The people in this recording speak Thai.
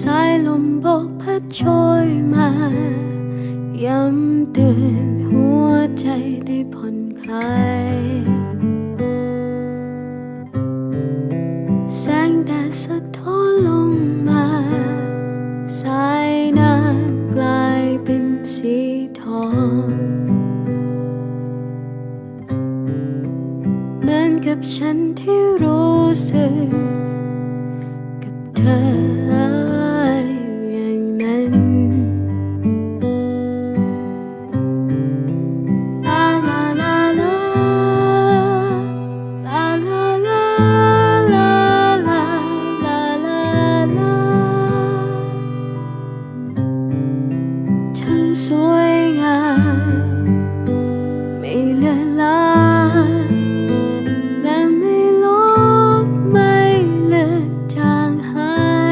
สายลมบอกพัดโชยมาย้ำเตือนหัวใจได้ผ่อนคลายแสงแดดสะท้อนลงมาสายน้ำกลายเป็นสีทองเหมือนกับฉันที่รู้สึก suối ngàn mỹ lên lá.